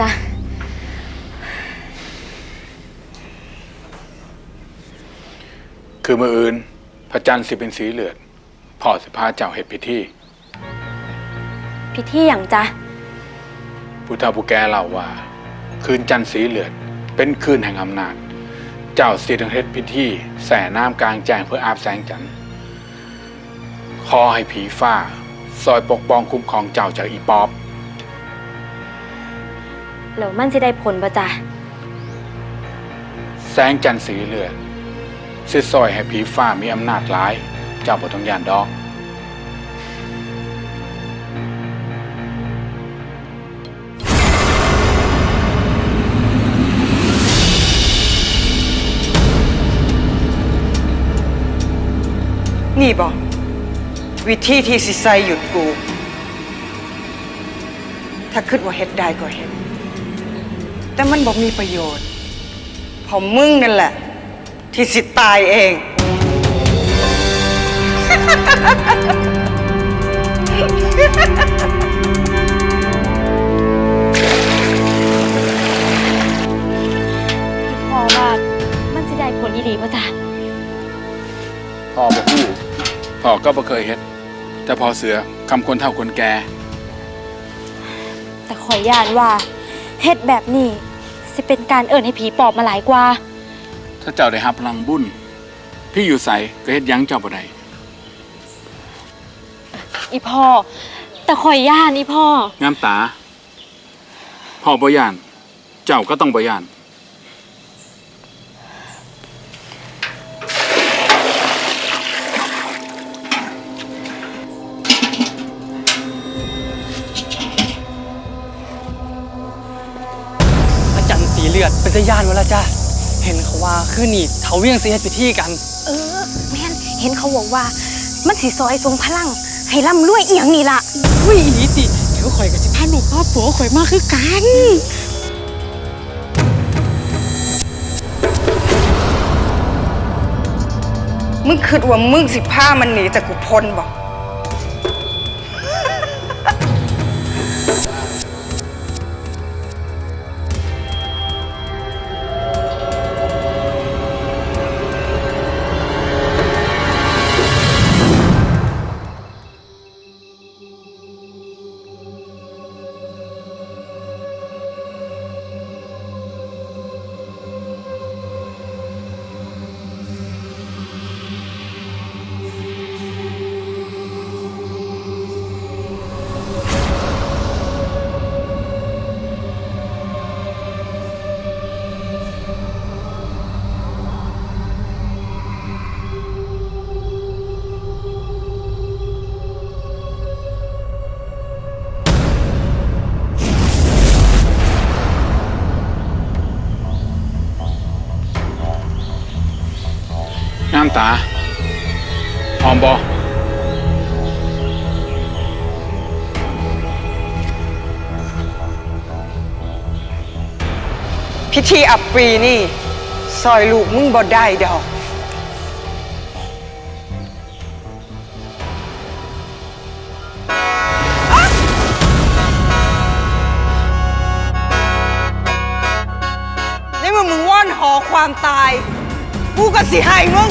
จ้ะ คือมืออื่น พระจันทร์สิเป็นสีเหลือดพ่อสิพาเจ้าเฮ็ดพิธีพิธีอย่างจ้ะผู้เฒ่าผู้แก่เล่าว่า คืนจันทร์สีเหลือด เป็นคืนแห่งอำนาจ เจ้าสิต้องเฮ็ดพิธีแส่น้ำกลางแจ้งเพื่ออาบแสงจันทร์ขอให้ผีฟ้า ซอยปกป้องคุ้มครองเจ้าจากอีปอบ แล้วมันสิได้ผลบ่จ้ะแสงจันทร์สีเหลือดสิซอยให้ผีฟ้ามีอำนาจร้าย เจ้าบ่ต้องย่านดอก นี่บอกวิธีที่สิใส่หยุดกู ถ้าคิดว่าเฮ็ดได้ก็เฮ็ด แต่มันบอกมีประโยชน์เพอมึงนั่นแหละ ที่สิตายเองพ่อว่ามันสิได้ผลดีๆบ่จ้ะพ่อบอกฮู้พ่อก็บ่เคยเฮ็ด แต่พอเสือคำคนเฒ่าคนแก่แต่ขอยย่านว่าเฮ็ดแบบนี้ สิเป็นการเอิ้นให้ผีปอบมาหลายกว่า ถ้าเจ้าได้รับพลังบุญพี่อยู่ใสก็เฮ็ดหยังเจ้าบ่ได้อีพ่อแต่ขอยย่านอีพ่อ งามตาพ่อบ่ย่าน เจ้าก็ต้องบ่ย่าน ระจันทร์สีเลือดเป็นตะยานวะละจ้าเห็นเขาว่าคือนี่เถาเวียงเสียไปที่กัน เออแม่นเห็นเขาบอกว่า มันสีซอยทรงพลัง ให้ร่ำรวยเอียงนี่ล่ะอุ้ยอีติเดี๋ยวข่อยกับสิพาลูกพ่อผัวข่อยมาคือกัน มึงคิดว่ามึงสิพามันหนีจากกูพ้นบอก งามตาหอมบ่พิธีอับปรีนี่ ซอยลูกมึงบ่ได้ดอก นี่มันมึงว่อนหอความตาย กูก็สิให้มึง